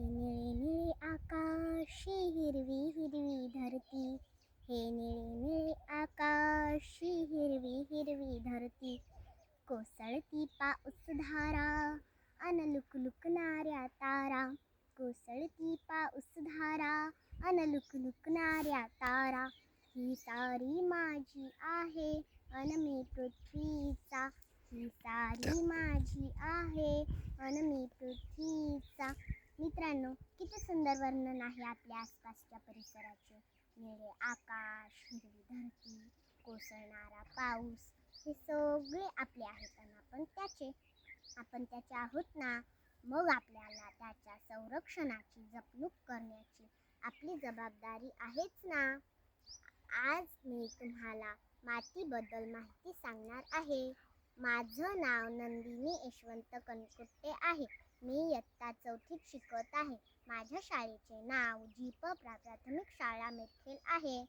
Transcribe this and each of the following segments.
हे निळे निळे आकाश हिरवी हिरवी धरती. हे निळे निळे आकाश हिरवी हिरवी धरती. कोसळती पाऊस धारा अन लुकलुकणाऱ्या तारा. कोसळती पाऊस धारा अन लुकलुकणाऱ्या तारा. ही सारी माझी आहे अन मी पृथ्वीचा. ही सारी माझी आहे अन मी पृथ्वीचा. मित्रांनो किती सुंदर वर्णन आहे आपल्या आसपासच्या परिसराचे. निळे आकाश हिरवी धरती कोसळणारा पाऊस हे सगळे आपले आहेत आणि आपण त्याचे आपण त्याचे आहोत ना. मग आपल्याला त्याच्या संरक्षणाची जपणूक करण्याची आपली जबाबदारी आहेच ना. आज मी तुम्हाला मातीबद्दल माहिती सांगणार आहे. माझं नाव नंदिनी यशवंत कनकुट्टे आहे. मी इयत्ता चौथीत शिकत आहे. माझ्या शाळेचे नाव जीप प्रा प्राथमिक शाळा मेथेल आहे.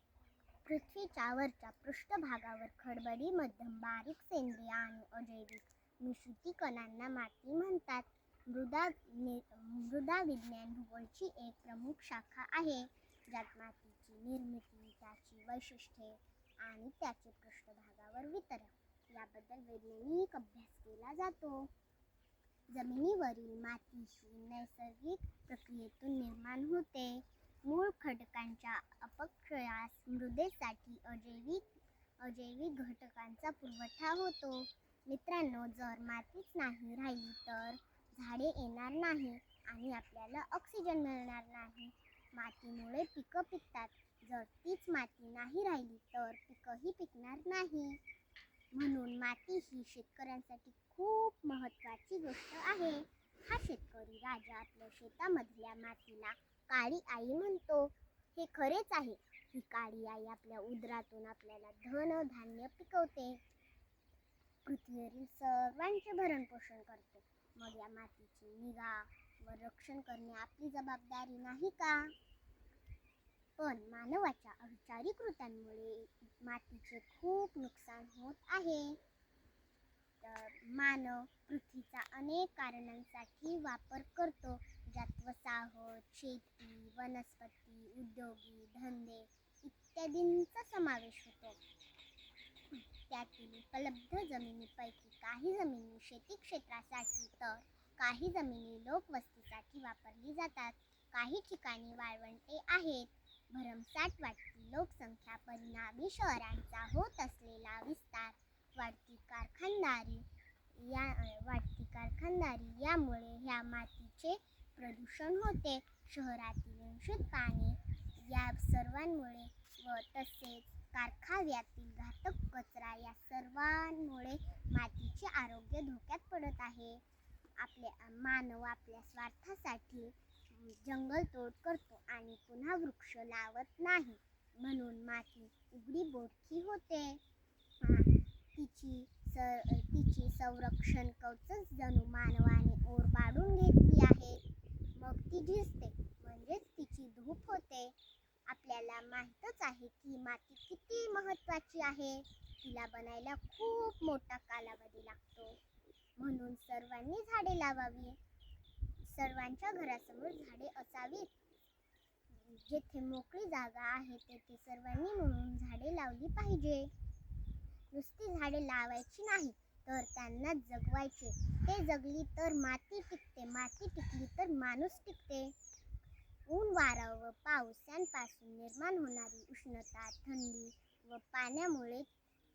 पृथ्वीच्या वरच्या पृष्ठभागावर खडबडी मध्यम बारीक सेंद्रिय आणि अजैविक मिश्रिती कणांना माती म्हणतात. मृदा मृदा विज्ञान भूगोलची एक प्रमुख शाखा आहे. ज्यात मातीची निर्मिती त्याची वैशिष्ट्ये आणि त्याचे पृष्ठभागावर वितरण. याबद्दल वैज्ञानिक अभ्यास केला जातो. जमिनीवरील मातीशी नैसर्गिक प्रक्रियेतून निर्माण होते. मूळ घटकांच्या अपक्षयास मृदेसाठी अजैविक अजैविक घटकांचा पुरवठा होतो. मित्रांनो जर मातीच नाही राहिली तर झाडे येणार नाही आणि आपल्याला ऑक्सिजन मिळणार नाही. मातीमुळे पिकं पिकतात. जर तीच माती नाही राहिली तर पिकंही पिकणार नाही. म्हणून माती ही शेतकऱ्यांसाठी खूप महत्त्वाची गोष्ट आहे. हा शेतकरी राजा आपल्या शेतामधल्या मातीला काळी आई म्हणतो. हे खरेच आहे. ही काळी आई आपल्या उदरातून आपल्याला धन धान्य पिकवते. पृथ्वीवरील सर्वांचे भरण पोषण करते. मग या मातीची निगा व रक्षण करणे आपली जबाबदारी नाही का? पण मानवाच्या अविचारी कृत्यांमुळे मातीचे खूप नुकसान होत आहे. तर मानव पृथ्वीचा अनेक कारणांसाठी वापर करतो. ज्यात वसाहत शेती वनस्पती उद्योगी धंदे इत्यादींचा समावेश होतो. त्यातील उपलब्ध जमिनीपैकी काही जमिनी शेती क्षेत्रासाठी तर काही जमिनी लोकवस्तीसाठी वापरली जातात. काही ठिकाणी वाळवंटे आहेत. भरमसाठ वाढती लोकसंख्या परिणामी शहरांचा होत असलेला विस्तार. वाढती कारखानदारी या वाढती कारखानदारी यामुळे ह्या मातीचे प्रदूषण होते. शहरातील दूषित पाणी या सर्वांमुळे व तसेच कारखान्यातील घातक कचरा या सर्वांमुळे मातीचे आरोग्य धोक्यात पडत आहे. आपल्या मानव आपल्या स्वार्थासाठी जंगलतोड करतो आणि पुन्हा वृक्ष लावत नाही. म्हणून माती उघडी बोडकी होते. तिची सर तिची संरक्षण कवचच जणू मानवाने ओर पाडून घेतली आहे. मग ती झिजते म्हणजेच तिची धूप होते. आपल्याला माहीतच आहे की माती किती महत्त्वाची आहे. तिला बनायला खूप मोठा कालावधी लागतो. म्हणून सर्वांनी झाडे लावावी. सर्वांच्या घरासमोर झाडे असावीत. जेथे मोकळी जागा आहे तेथे सर्वांनी मिळून झाडे लावली पाहिजे. नुसती झाडे लावायची नाही तर त्यांना जगवायचे. ते जगली तर माती टिकते माती टिकली तर माणूस टिकते. ऊन वारा व पाऊस यांपासून निर्माण होणारी उष्णता थंडी व पाण्यामुळे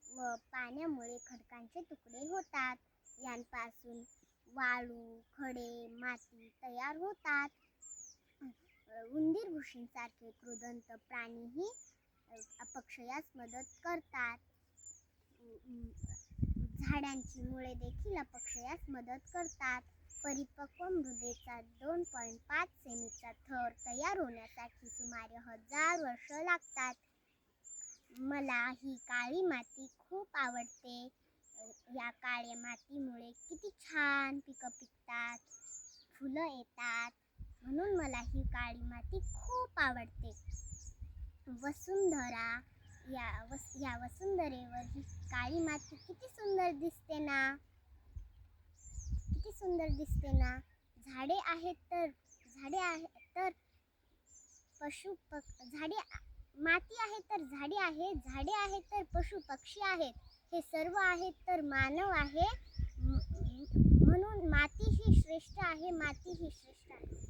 व पाण्यामुळे खडकांचे तुकडे होतात. यांपासून वाळू खडे माती तयार होतात. अ, उंदीर प्राणीही अपक्षयास मदत करतात. झाडांची मुळे देखील अपक्षयास मदत करतात. परिपक्व मृदेचा दोन पॉईंट पाच सेमीचा थर तयार होण्यासाठी सुमारे हजार वर्ष लागतात. मला ही काळी माती खूप आवडते. या काळ्या मातीमुळे किती छान पिकं पिकतात फुलं येतात. म्हणून मला ही काळी माती खूप आवडते. वसुंधरा या वस या वसुंधरेवर ही काळी माती किती सुंदर दिसते ना? किती सुंदर दिसते ना? झाडे आहेत तर झाडे आहेत तर पशु पक झाडे माती आहे तर झाडे आहेत झाडे आहेत तर पशु पक्षी आहेत. हे सर्व आहेत तर मानव आहे. म्हणून माती ही श्रेष्ठ आहे माती ही श्रेष्ठ आहे.